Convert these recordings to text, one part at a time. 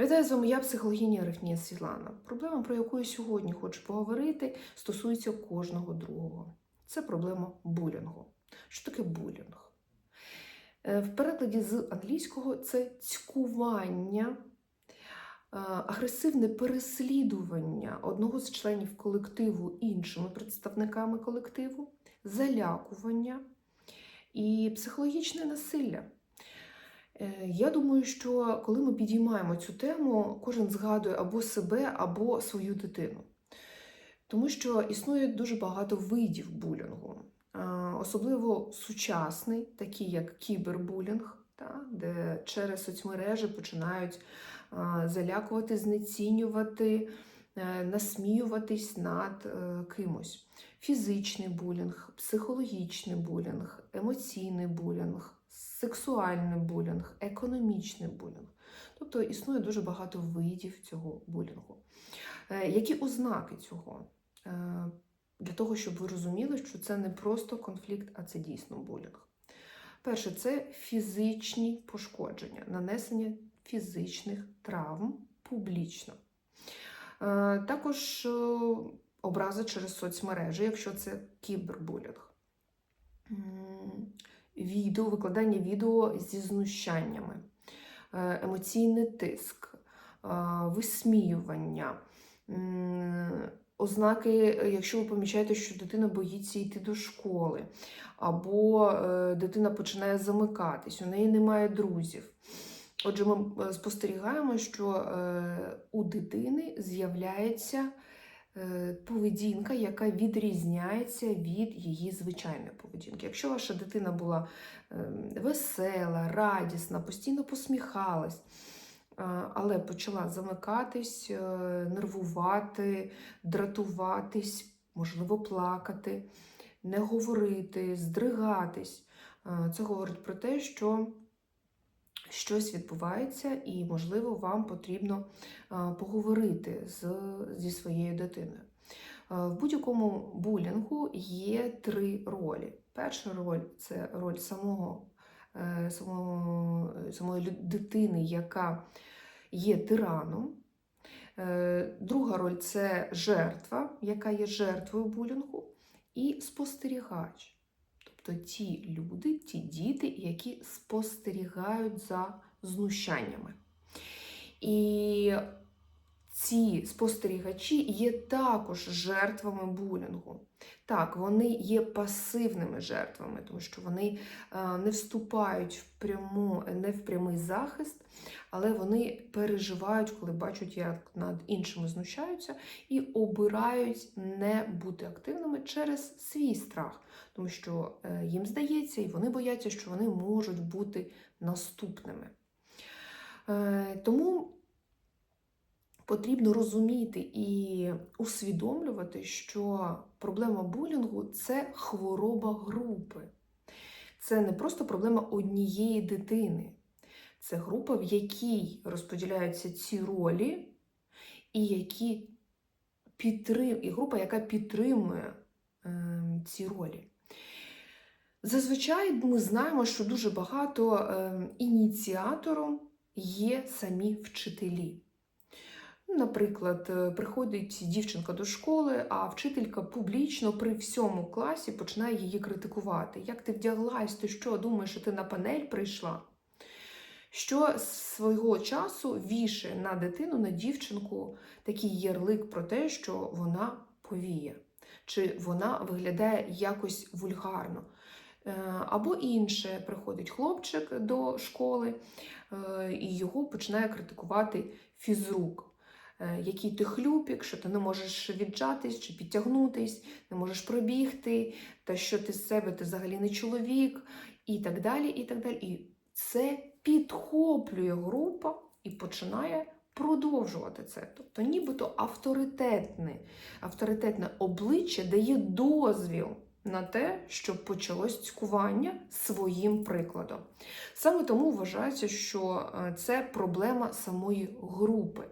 Вітаю з вами я, психологиня Рефнія Світлана. Проблема, про яку я сьогодні хочу поговорити, стосується кожного другого. Це проблема булінгу. Що таке булінг? Е, В перекладі з англійського це цькування, е, агресивне переслідування одного з членів колективу іншими представниками колективу, залякування і психологічне насилля. Е, Я думаю, що коли ми підіймаємо цю тему, кожен згадує або себе, або свою дитину. Тому що існує дуже багато видів булінгу, особливо сучасний, такий як кібербулінг, де через соцмережі починають залякувати, знецінювати, е, насміюватись над е, кимось. Фізичний булінг, психологічний булінг, емоційний булінг, сексуальний булінг, економічний булінг. Тобто існує дуже багато видів цього булінгу. Е, Які ознаки цього? Е, Для того, щоб ви розуміли, що це не просто конфлікт, а це дійсно булінг. Перше, це фізичні пошкодження, нанесення фізичних травм публічно. Е, Також образи через соцмережі, якщо це кібербулінг. Відео, викладання відео зі знущаннями, е, емоційний тиск, е, висміювання, ознаки, якщо ви помічаєте, що дитина боїться йти до школи, або е, дитина починає замикатись, у неї немає друзів. Отже, ми спостерігаємо, що у дитини з'являється поведінка, яка відрізняється від її звичайної поведінки. Якщо ваша дитина була е, весела, радісна, постійно посміхалась, е, але почала замикатись, е, нервувати, дратуватись, можливо, плакати, не говорити, здригатись, е, це говорить про те, що щось відбувається, і, можливо, вам потрібно е, поговорити з, зі своєю дитиною. Е, В будь-якому булінгу є три ролі. Перша роль це роль самого, е, самого, самої дитини, яка є тираном. Друга роль це жертва, яка є жертвою булінгу, і спостерігач. Тобто ті люди, ті діти, які спостерігають за знущаннями. І ці спостерігачі є також жертвами булінгу. Так, вони є пасивними жертвами, тому що вони е, не вступають в пряму, не в прямий захист, але вони переживають, коли бачать, як над іншими знущаються, і обирають не бути активними через свій страх, тому що е, їм здається, і вони бояться, що вони можуть бути наступними. Е, Тому потрібно розуміти і усвідомлювати, що проблема булінгу це хвороба групи. Це не просто проблема однієї дитини. Це група, в якій розподіляються ці ролі, і які підтрим... і група, яка підтримує е, ці ролі. Зазвичай ми знаємо, що дуже багато е, ініціатором є самі вчителі. Наприклад, е, приходить дівчинка до школи, а вчителька публічно при всьому класі починає її критикувати. Як ти вдяглась, ти що, думаєш, що ти на панель прийшла? Що з свого часу вішає на дитину, на дівчинку такий ярлик про те, що вона повіє, чи вона виглядає якось вульгарно. Е, Або інше, приходить хлопчик до школи, е, і його починає критикувати фізрук. Е, Який ти хлюпік, що ти не можеш віджатись чи підтягнутись, не можеш пробігти, та що ти з себе ти взагалі не чоловік, і так далі. І так далі. І це підхоплює група і починає продовжувати це. Тобто, нібито авторитетне, авторитетне обличчя дає дозвіл на те, щоб почалось цькування своїм прикладом. Саме тому вважається, що е, це проблема самої групи.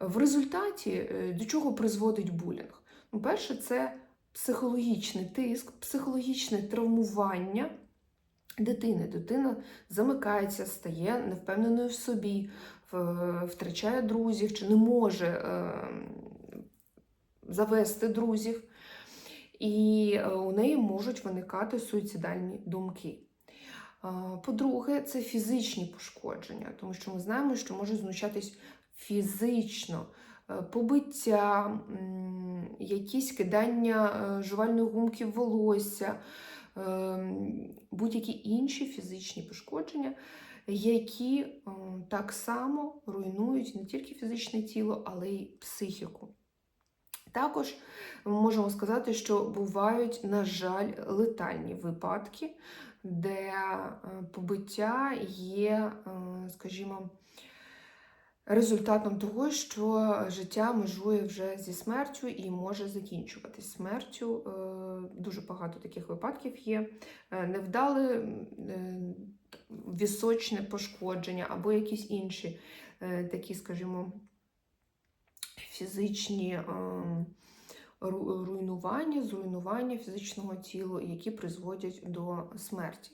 В результаті е, до чого призводить булінг? Ну, перше, це психологічний тиск, психологічне травмування дитини. Дитина замикається, стає невпевненою в собі, втрачає друзів чи не може е, завести друзів, і е, у неї можуть виникати суїцидальні думки. По-друге, це фізичні пошкодження, тому що ми знаємо, що може знущатись фізично, Е, побиття, якісь кидання е, жувальної гумки в волосся, е, будь-які інші фізичні пошкодження, які так само руйнують не тільки фізичне тіло, але й психіку. Також ми можемо сказати, що бувають, на жаль, летальні випадки, де побиття є, скажімо, результатом того, що життя межує вже зі смертю і може закінчуватись смертю. Е, Дуже багато таких випадків є. Е, Невдале е, вісочне пошкодження або якісь інші такі, скажімо, фізичні руйнування, зруйнування фізичного тіла, які призводять до смерті.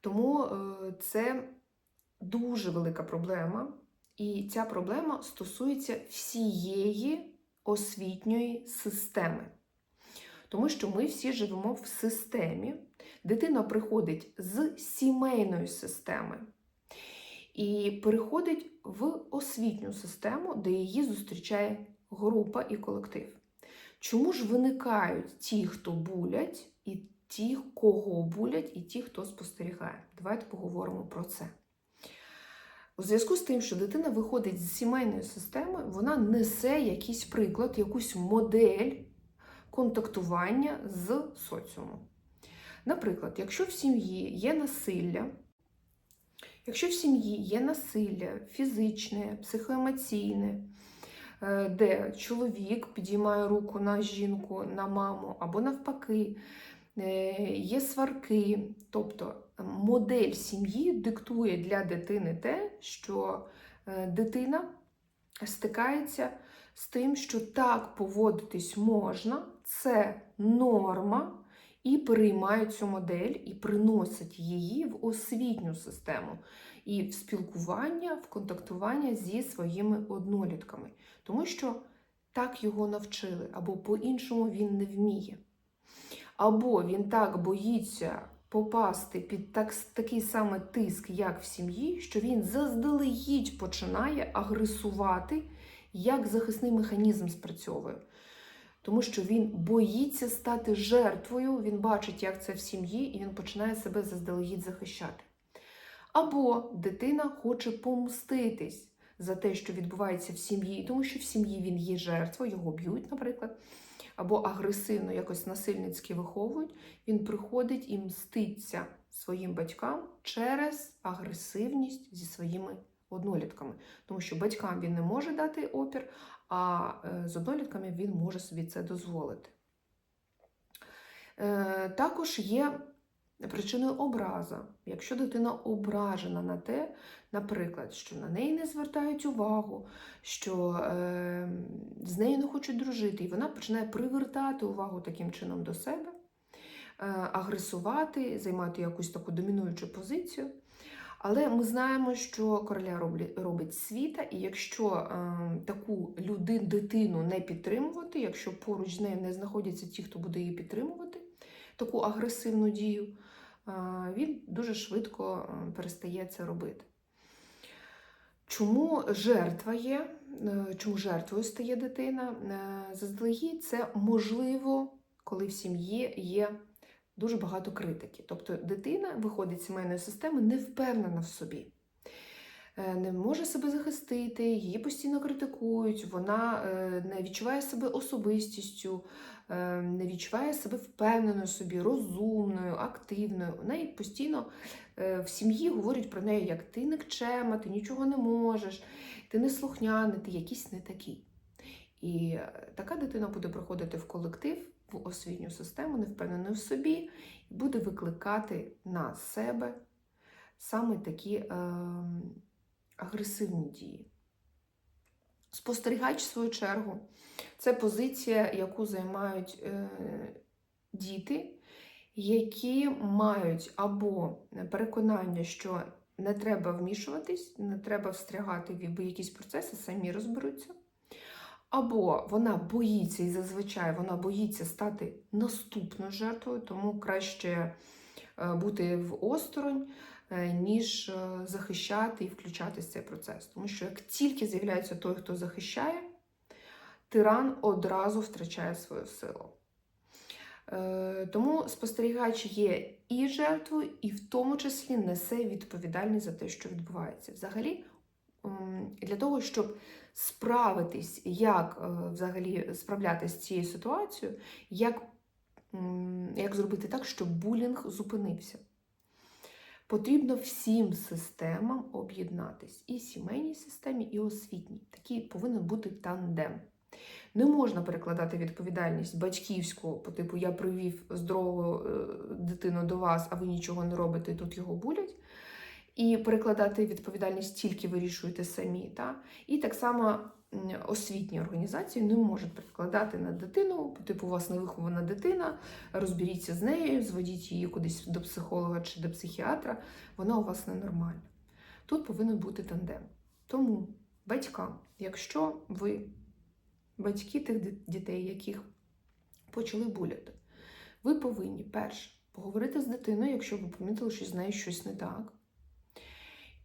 Тому це дуже велика проблема, і ця проблема стосується всієї освітньої системи. Тому що ми всі живемо в системі. Дитина приходить з сімейної системи і переходить в освітню систему, де її зустрічає група і колектив. Чому ж виникають ті, хто булять, і ті, кого булять, і ті, хто спостерігає? Давайте поговоримо про це. У зв'язку з тим, що дитина виходить з сімейної системи, вона несе якийсь приклад, якусь модель контактування з соціумом. Наприклад, якщо в сім'ї є насилля, якщо в сім'ї є насилля фізичне, психоемоційне, е, де чоловік підіймає руку на жінку, на маму, або навпаки, е, є сварки, тобто модель сім'ї диктує для дитини те, що е, дитина стикається з тим, що так поводитись можна, це норма, і переймає цю модель і приносить її в освітню систему і в спілкування, в контактування зі своїми однолітками, тому що так його навчили, або по-іншому він не вміє. Або він так боїться попасти під так, такий самий тиск, як в сім'ї, що він заздалегідь починає агресувати, як захисний механізм спрацьовує. Тому що він боїться стати жертвою, він бачить, як це в сім'ї, і він починає себе заздалегідь захищати. Або дитина хоче помститись за те, що відбувається в сім'ї, тому що в сім'ї він є жертвою, його б'ють, наприклад, або агресивно якось насильницьки виховують, він приходить і мститься своїм батькам через агресивність зі своїми однолітками. Тому що батькам він не може дати опір, а е, з однолітками він може собі це дозволити. Е, Також є причиною образа. Якщо дитина ображена на те, наприклад, що на неї не звертають увагу, що е, з нею не хочуть дружити, і вона починає привертати увагу таким чином до себе, е, агресувати, займати якусь таку домінуючу позицію. Але ми знаємо, що короля робить світа, і якщо е, таку людину, дитину не підтримувати, якщо поруч з нею не знаходяться ті, хто буде її підтримувати, таку агресивну дію, він дуже швидко е, перестає це робити. Чому жертва є? Е, Чому жертвою стає дитина? Е, Заздалегідь це можливо, коли в сім'ї є дуже багато критики. Тобто дитина виходить з сімейної системи не впевнена в собі, Е, не може себе захистити, її постійно критикують, вона е, не відчуває себе особистістю, е, не відчуває себе впевненою собі, розумною, активною. У неї постійно е, в сім'ї говорять про неї, як ти никчема, ти нічого не можеш, ти не слухняний, ти якийсь не такий. І е, така дитина буде приходити в колектив, в освітню систему, не впевненою в собі, і буде викликати на себе саме такі е, агресивні дії. Спостерігач, в свою чергу, це позиція, яку займають е, діти, які мають або переконання, що Не треба вмішуватись, не треба встрягати в якісь процеси, самі розберуться. Або вона боїться, і зазвичай вона боїться стати наступною жертвою, тому краще е, бути в осторонь, ніж е, захищати і включатися в цей процес. Тому що як тільки з'являється той, хто захищає, тиран одразу втрачає свою силу. Е, Тому спостерігач є і жертвою, і в тому числі несе відповідальність за те, що відбувається. Взагалі, для того, щоб справитись, як е, взагалі справлятися з цією ситуацією, як, як зробити так, щоб булінг зупинився. Потрібно всім системам об'єднатись. І сімейній системі, і освітній. Такий повинен бути тандем. Не можна перекладати відповідальність батьківську, по типу я привів здорову е, дитину до вас, а ви нічого не робите, і тут його булять. І перекладати відповідальність тільки вирішуєте самі. Та? І так само освітні організації не можуть перекладати на дитину, типу у вас невихована дитина, розберіться з нею, зводіть її кудись до психолога чи до психіатра, вона у вас ненормальна. Тут повинен бути тандем. Тому батькам, якщо ви батьки тих дітей, яких почали буляти, ви повинні перше поговорити з дитиною, якщо ви помітили, що з нею щось не так,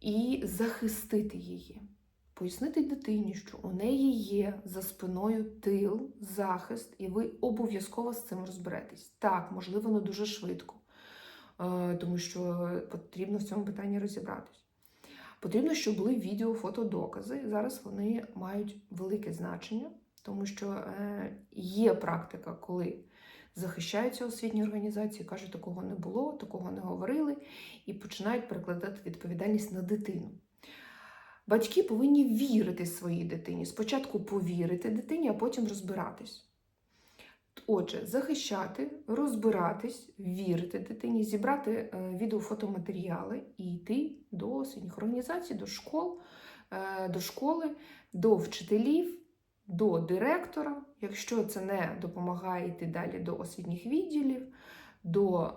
і захистити її. Пояснити дитині, що у неї є за спиною тил, захист, і ви обов'язково з цим розберетесь. Так, можливо, не дуже швидко, е, тому що потрібно в цьому питанні розібратись. Потрібно, щоб були відео, фото, докази. Зараз вони мають велике значення, тому що е, є практика, коли захищаються освітні організації, кажуть, такого не було, такого не говорили, і починають перекладати відповідальність на дитину. Батьки повинні вірити своїй дитині. Спочатку повірити дитині, а потім розбиратись. Отже, захищати, розбиратись, вірити дитині, зібрати е, відеофотоматеріали і йти до освітніх організацій, до школ, е, до школи, до вчителів, до директора. Якщо це не допомагає йти далі до освітніх відділів, до е,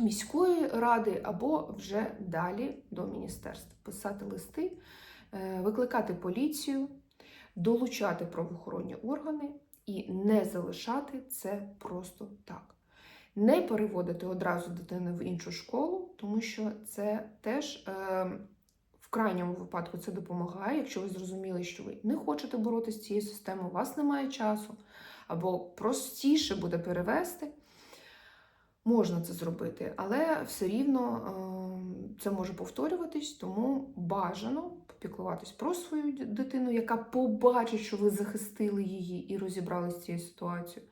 міської ради або вже далі до міністерства. Писати листи, е, викликати поліцію, долучати правоохоронні органи і не залишати це просто так. Не переводити одразу дитину в іншу школу, тому що це теж е, крайньому випадку це допомагає, якщо ви зрозуміли, що ви не хочете боротися з цією системою, у вас немає часу, або простіше буде перевести. Можна це зробити, але все рівно е, це може повторюватись, тому бажано попіклуватись про свою дитину, яка побачить, що ви захистили її і розібралися з цією ситуацією.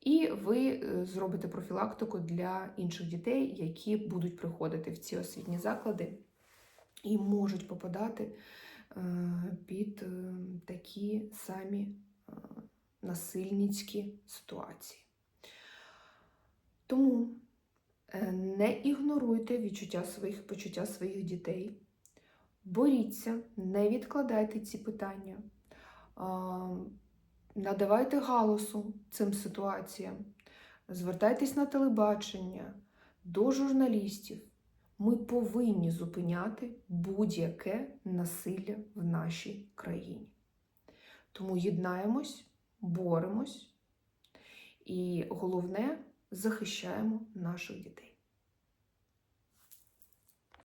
І ви е, зробите профілактику для інших дітей, які будуть приходити в ці освітні заклади і можуть попадати е, під е, такі самі е, насильницькі ситуації. Тому не ігноруйте відчуття своїх почуття своїх дітей. Боріться, не відкладайте ці питання, надавайте галасу цим ситуаціям, звертайтесь на телебачення, до журналістів. Ми повинні зупиняти будь-яке насилля в нашій країні. Тому єднаємось, боремось і головне захищаємо наших дітей.